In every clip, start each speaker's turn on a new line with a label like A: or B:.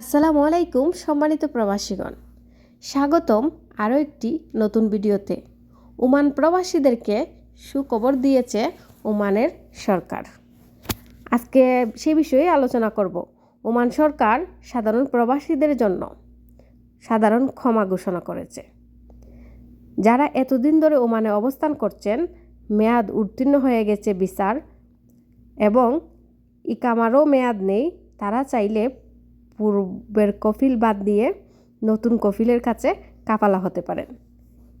A: আসসালামু আলাইকুম সম্মানিত প্রবাসীগণ। স্বাগতম আরও একটি নতুন ভিডিওতে। ওমান প্রবাসীদেরকে সুখবর দিয়েছে ওমানের সরকার। আজকে সে বিষয়ে আলোচনা করব। ওমান সরকার সাধারণ প্রবাসীদের জন্য সাধারণ ক্ষমা ঘোষণা করেছে। যারা এতদিন ধরে ওমানে অবস্থান করছেন, মেয়াদ উত্তীর্ণ হয়ে গেছে বিচার এবং ইকামারও মেয়াদ নেই, তারা চাইলে পূর্বের কফিল বাদ দিয়ে নতুন কফিলের কাছে কাপালা হতে পারেন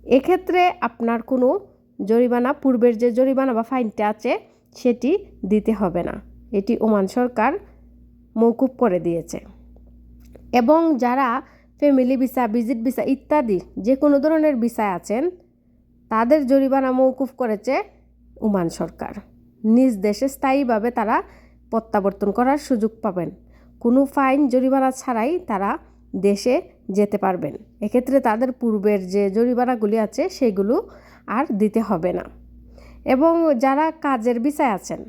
A: এক্ষেত্রে আপনার কোনো জরিমানা, পূর্বের যে জরিমানা বা ফাইনটা আছে, সেটি দিতে হবে না। এটি ওমান সরকার মৌকুব করে দিয়েছে। এবং যারা ফ্যামিলি ভিসা, ভিজিট ভিসা ইত্যাদি যে কোনো ধরনের ভিসায় আছেন, তাদের জরিমানা মৌকুফ করেছে ওমান সরকার। নিজ দেশে স্থায়ীভাবে তারা প্রত্যাবর্তন করার সুযোগ পাবেন। কোনো ফাইন জরিমানা ছাড়াই তারা দেশে যেতে পারবেন। এক্ষেত্রে তাদের পূর্বের যে জরিমানাগুলি আছে সেগুলো আর দিতে হবে না। এবং যারা কাজের বিষয় আছেন,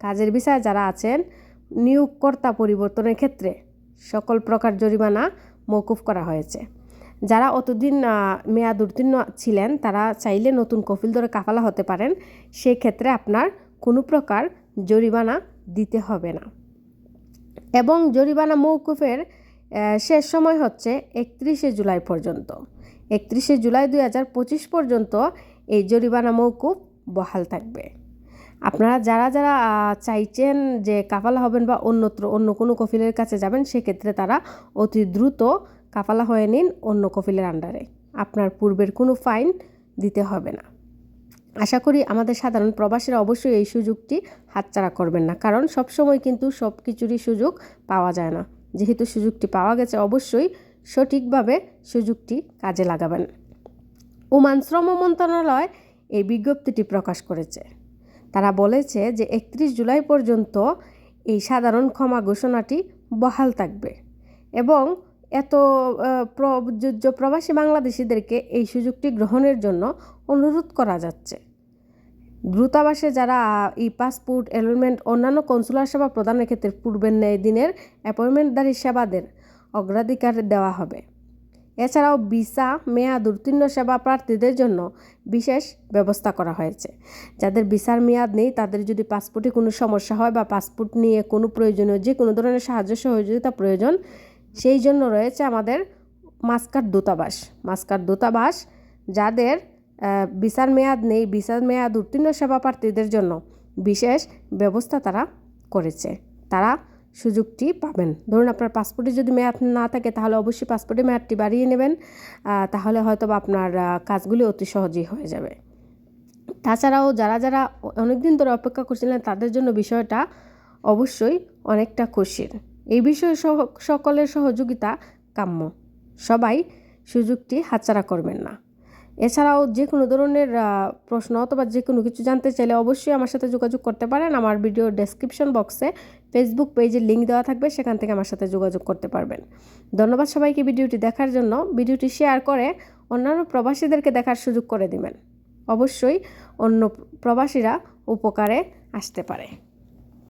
A: কাজের বিষয়ে যারা আছেন, নিয়োগকর্তা পরিবর্তনের ক্ষেত্রে সকল প্রকার জরিমানা মৌকুফ করা হয়েছে। যারা অতদিন মেয়াদ উত্তীর্ণ ছিলেন, তারা চাইলে নতুন কফিল ধরে কাফালা হতে পারেন। সেক্ষেত্রে আপনার কোনো প্রকার জরিমানা দিতে হবে না। এবং জরিমানা মৌকুফের শেষ সময় হচ্ছে একত্রিশে জুলাই পর্যন্ত। একত্রিশে জুলাই দুই হাজার পঁচিশ পর্যন্ত এই জরিমানা মৌকুফ বহাল থাকবে। আপনারা যারা যারা চাইছেন যে কাফালা হবেন বা অন্যত্র, অন্য কোনো কফিলের কাছে যাবেন, সেক্ষেত্রে তারা অতি দ্রুত কাফালা হয়ে নিন অন্য কফিলের আন্ডারে। আপনার পূর্বের কোনো ফাইন দিতে হবে না। আশা করি আমাদের সাধারণ প্রবাসীরা অবশ্যই এই সুযোগটি হাতছাড়া করবেন না। কারণ সবসময় কিন্তু সব কিছুরই সুযোগ পাওয়া যায় না। যেহেতু সুযোগটি পাওয়া গেছে, অবশ্যই সঠিকভাবে সুযোগটি কাজে লাগাবেন। ওমান শ্রম মন্ত্রণালয় এই বিজ্ঞপ্তিটি প্রকাশ করেছে। তারা বলেছে যে একত্রিশ জুলাই পর্যন্ত এই সাধারণ ক্ষমা ঘোষণাটি বহাল থাকবে এবং এত প্রযোজ্য প্রবাসী বাংলাদেশিদেরকে এই সুযোগটি গ্রহণের জন্য অনুরোধ করা যাচ্ছে। দ্রুতাবাসে যারা ই পাসপোর্ট, এনরোলমেন্ট, অন্যান্য কনসুলার সেবা প্রদানের ক্ষেত্রে পূর্বের ন্যায় দিনের অ্যাপয়েন্টমেন্টদারী সেবাদের অগ্রাধিকার দেওয়া হবে। এছাড়াও ভিসা মেয়াদ উত্তীর্ণ সেবা প্রার্থীদের জন্য বিশেষ ব্যবস্থা করা হয়েছে। যাদের ভিসার মেয়াদ নেই, তাদের যদি পাসপোর্টে কোনো সমস্যা হয় বা পাসপোর্ট নিয়ে কোনো প্রয়োজনীয় যে কোনো ধরনের সাহায্য সহযোগিতা প্রয়োজন সেই জন্য রয়েছে আমাদের মাস্কার দূতাবাস। মাস্কার দূতাবাস যাদের বিচার মেয়াদ নেই, বিচার মেয়াদ উত্তীর্ণ সেবা প্রার্থীদের জন্য বিশেষ ব্যবস্থা তারা করেছে। তারা সুযোগটি পাবেন। ধরুন আপনার পাসপোর্টে যদি মেয়াদ না থাকে, তাহলে অবশ্যই পাসপোর্টে মেয়াদটি বাড়িয়ে নেবেন তাহলে হয়তো আপনার কাজগুলি অতি সহজেই হয়ে যাবে। তাছাড়াও যারা যারা অনেকদিন ধরে অপেক্ষা করছিলেন, তাদের জন্য বিষয়টা অবশ্যই অনেকটা খুশির এই বিষয়ে সকলের সহযোগিতা কাম্য। সবাই সুযোগটি হাতছাড়া করবেন না। এছাড়াও যে কোনো ধরনের প্রশ্ন অথবা যে কোনো কিছু জানতে চাইলে অবশ্যই আমার সাথে যোগাযোগ করতে পারেন। আমার ভিডিও ডেসক্রিপশন বক্সে ফেসবুক পেজের লিঙ্ক দেওয়া থাকবে, সেখান থেকে আমার সাথে যোগাযোগ করতে পারবেন। ধন্যবাদ সবাইকে ভিডিওটি দেখার জন্য। ভিডিওটি শেয়ার করে অন্যান্য প্রবাসীদেরকে দেখার সুযোগ করে দিবেন। অবশ্যই অন্য প্রবাসীরা উপকারে আসতে পারে।